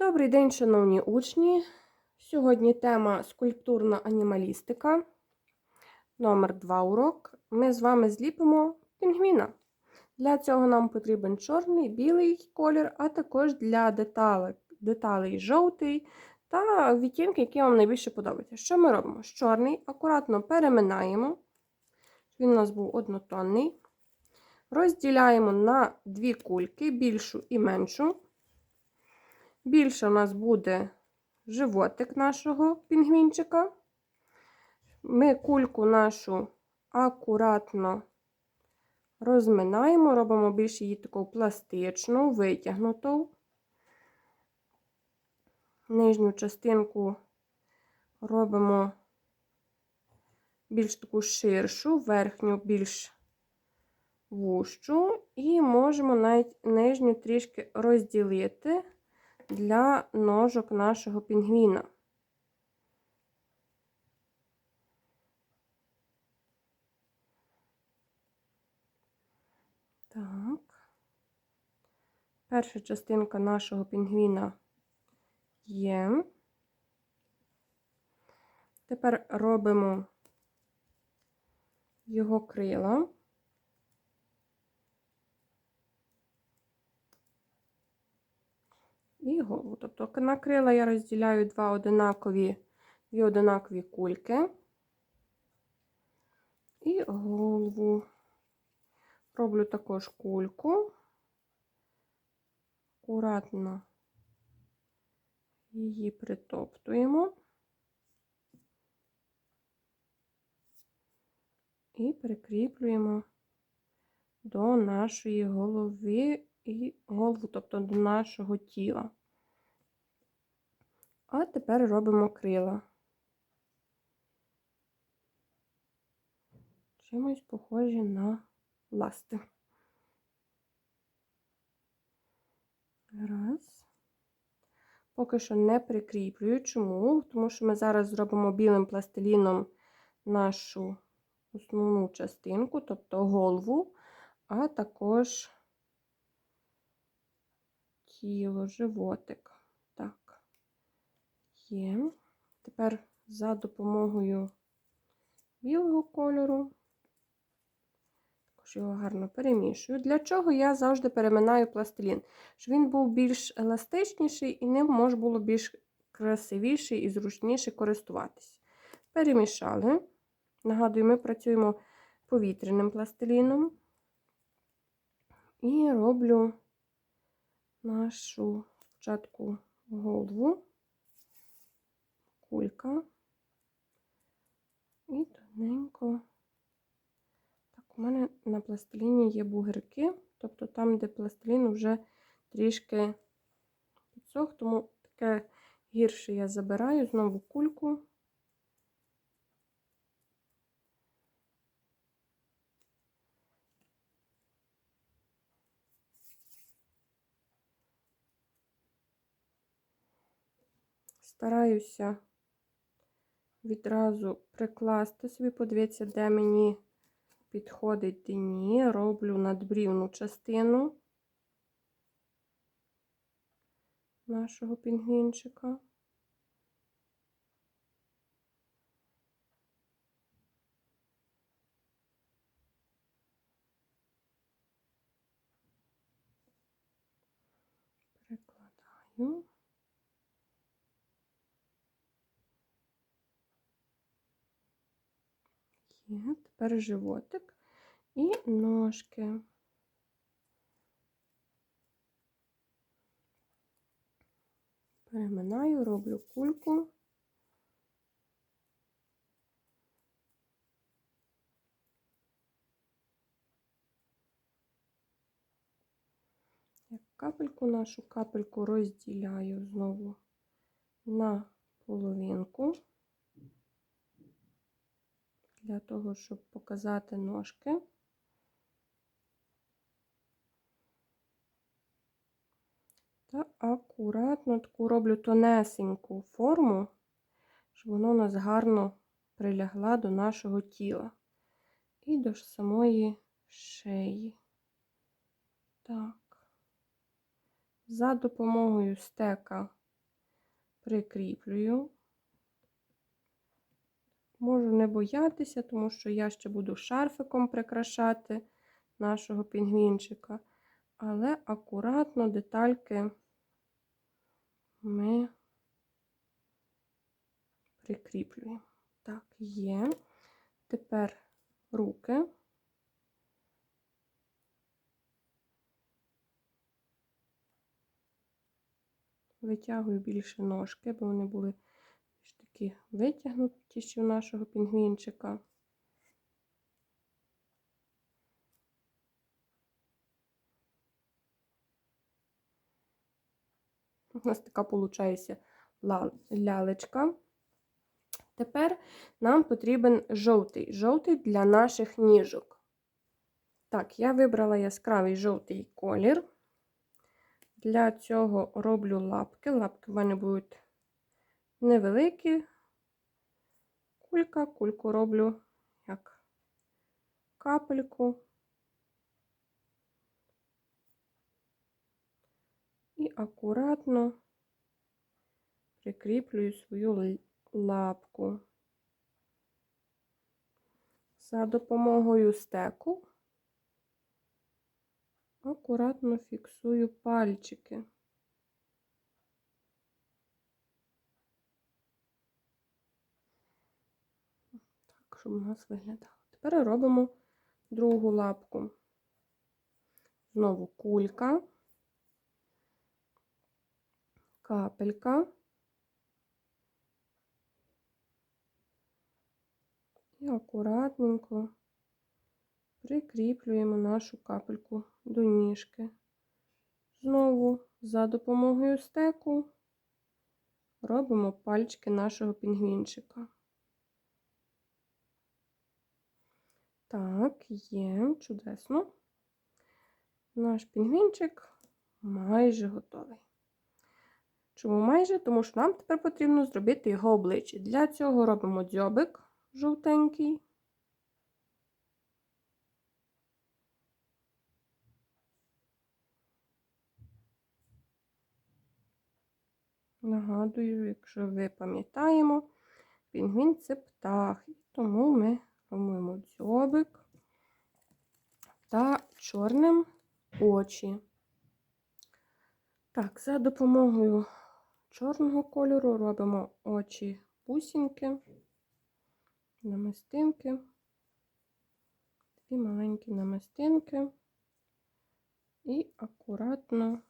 Добрий день, шановні учні. Сьогодні тема скульптурна анімалістика. Номер 2 урок. Ми з вами зліпимо пінгвіна. Для цього нам потрібен чорний, білий колір, а також для деталей, деталей жовтий та відтінки, які вам найбільше подобаються. Що ми робимо? З Чорний акуратно переминаємо. Він у нас був однотонний. Розділяємо на дві кульки, більшу і меншу. Більше у нас буде животик нашого пінгвінчика. Ми кульку нашу акуратно розминаємо, робимо більш її таку пластичну, витягнуту. Нижню частинку робимо більш таку ширшу, верхню більш вущу, і можемо навіть нижню трішки розділити для ножок нашого пінгвіна. Так. Перша частинка нашого пінгвіна є. Тепер робимо його крила. І голову. Тобто на крила я розділяю два одинакові, дві одинакові кульки і голову. Роблю також кульку, акуратно її притоптуємо і прикріплюємо до нашої голови і голову, тобто до нашого тіла. А тепер робимо крила. Чимось похожі на ласти. Раз. Поки що не прикріплюю. Чому? Тому що ми зараз зробимо білим пластиліном нашу основну частинку, тобто голову, а також тіло, животик. Так, є. Тепер за допомогою білого кольору, також його гарно перемішую. Для чого я завжди переминаю пластилін? Щоб він був більш еластичніший і ним може було більш красивіше і зручніше користуватись. Перемішали. Нагадую, ми працюємо повітряним пластиліном. І роблю нашу спочатку голову, кулька і тоненько. Так, у мене на пластиліні є бугирки, тобто там, де пластилін вже трішки підсох, тому таке гірше я забираю знову кульку. Стараюся відразу прикласти собі, подивіться, де мені підходить ні. Роблю надбрівну частину нашого пінгвінчика. Прикладаю. Тепер животик і ножки. Переминаю, роблю кульку. Як капельку нашу капельку розділяю знову на половинку для того, щоб показати ножки. Та акуратно таку роблю тонесеньку форму, щоб воно у нас гарно прилягла до нашого тіла і до самої шиї. Так, за допомогою стека прикріплюю. Можу не боятися, тому що я ще буду шарфиком прикрашати нашого пінгвінчика. Але акуратно детальки ми прикріплюємо. Так, є. Тепер руки. Витягую більше ножки, бо вони були такі витягнуті у нашого пінгвінчика. У нас така виходить лялечка. Тепер нам потрібен жовтий. Жовтий для наших ніжок. Так, я вибрала яскравий жовтий колір. Для цього роблю лапки. Лапки в мене будуть невеликі. Кулька, кульку роблю як капельку. І акуратно прикріплюю свою лапку. За допомогою стеку акуратно фіксую пальчики. Щоб у нас виглядало. Тепер робимо другу лапку. Знову кулька, капелька. І акуратненько прикріплюємо нашу капельку до ніжки. Знову за допомогою стеку робимо пальчики нашого пінгвінчика. Так, є, чудесно. Наш пінгвінчик майже готовий. Чому майже? Тому що нам тепер потрібно зробити його обличчя. Для цього робимо дзьобик жовтенький. Нагадую, якщо ви пам'ятаємо, пінгвін це птах, тому ми робимо дзьобик та чорним очі. Так, за допомогою чорного кольору робимо очі бусинки, намистинки, дві маленькі намистинки і акуратно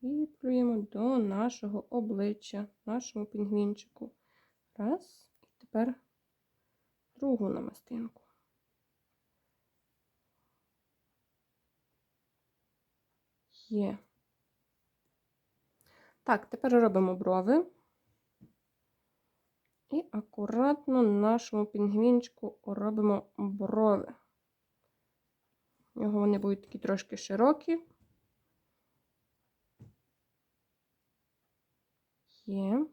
прикріплюємо до нашого обличчя, нашому пінгвінчику. Раз, і тепер другу намистинку. Є. Так, тепер робимо брови. І акуратно нашому пінгвінчику робимо брови. У нього вони будуть такі трошки широкі. Є.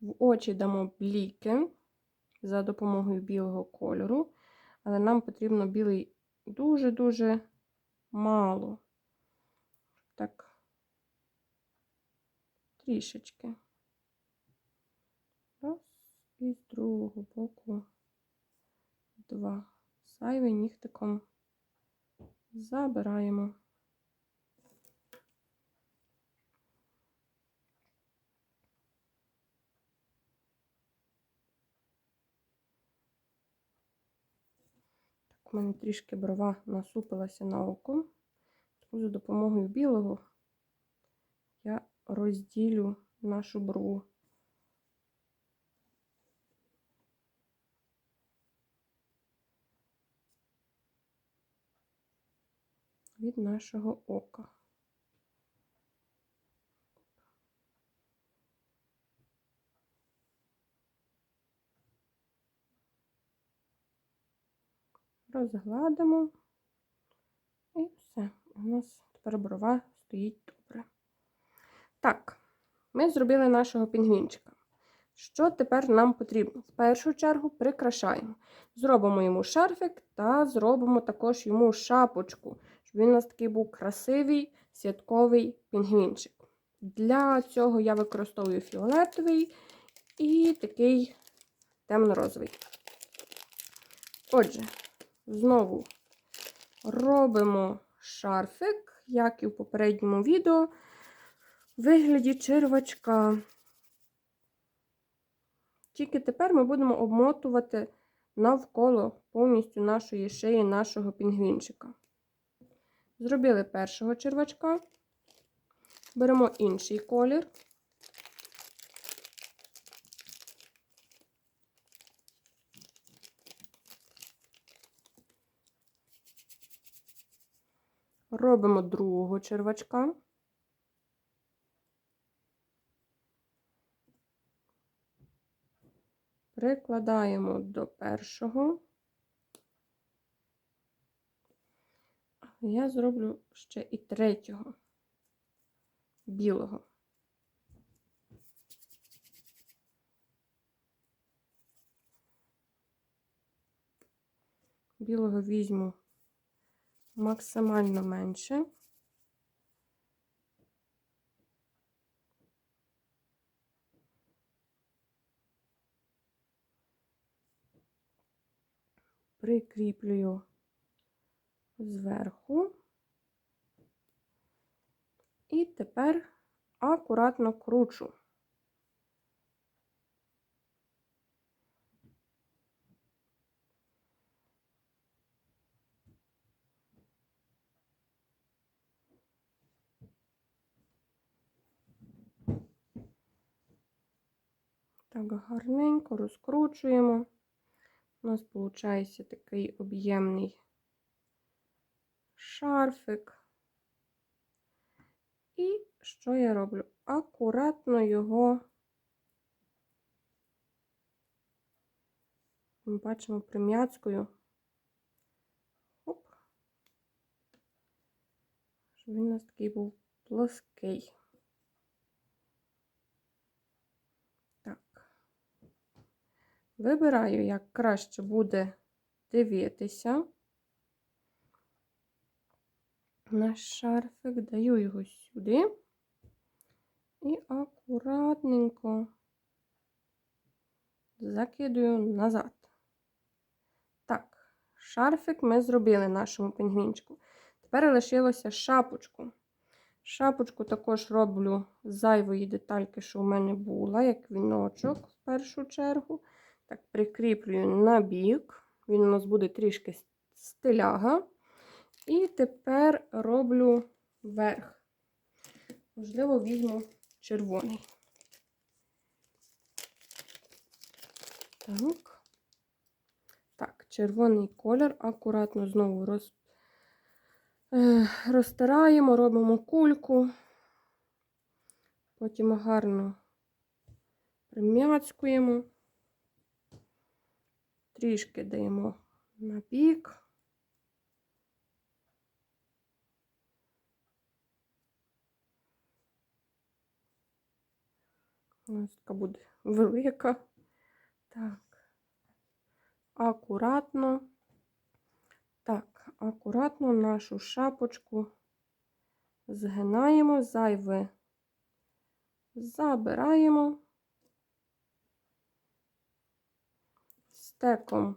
В очі дамо бліки за допомогою білого кольору, але нам потрібно білий дуже-дуже мало. Так, трішечки. Раз, і з другого боку два. Зайвий нігтиком забираємо. У мене трішки брова насупилася на око, за допомогою білого я розділю нашу брову. Від нашого ока. Розгладимо. І все. У нас тепер брова стоїть добре. Так, ми зробили нашого пінгвінчика. Що тепер нам потрібно? В першу чергу прикрашаємо. Зробимо йому шарфик та зробимо також йому шапочку, щоб він у нас такий був красивий святковий пінгвінчик. Для цього я використовую фіолетовий і такий темно-розовий. Отже, знову робимо шарфик, як і в попередньому відео, в вигляді червачка. Тільки тепер ми будемо обмотувати навколо повністю нашої шиї нашого пінгвінчика. Зробили першого червачка, беремо інший колір. Робимо другого червачка. Прикладаємо до першого. Я зроблю ще і третього білого. Білого візьму максимально менше. Прикріплюю зверху. І тепер акуратно кручу. Так, гарненько розкручуємо. У нас виходить такий об'ємний шарфик. І що я роблю? Акуратно його, ми бачимо прим'яцькою. Оп. Щоб він у нас такий був плоский. Так. Вибираю, як краще буде дивитися наш шарфик, даю його сюди і акуратненько закидую назад. Так, шарфик ми зробили нашому пінгвінчику. Тепер лишилося шапочку. Шапочку також роблю з зайвої детальки, що у мене була, як віночок в першу чергу. Так, прикріплюю на бік. Він у нас буде трішки стиляга. І тепер роблю верх. Можливо, візьму червоний. Так. Так, червоний колір акуратно знову роз... е, розтираємо, робимо кульку, потім гарно прим'яцькуємо, трішки даємо на бік. Ось така буде велика. Так, акуратно. Так, акуратно нашу шапочку згинаємо, зайве забираємо. Стеком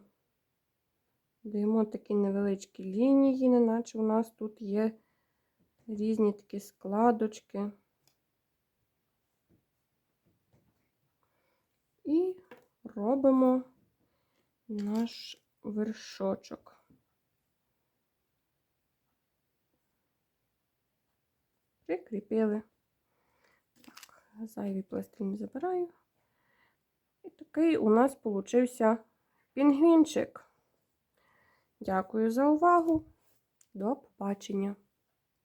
даємо такі невеличкі лінії, неначе у нас тут є різні такі складочки. І робимо наш вершочок. Прикріпили. Так, зайвий пластин забираю. І такий у нас получився пінгвінчик. Дякую за увагу. До побачення!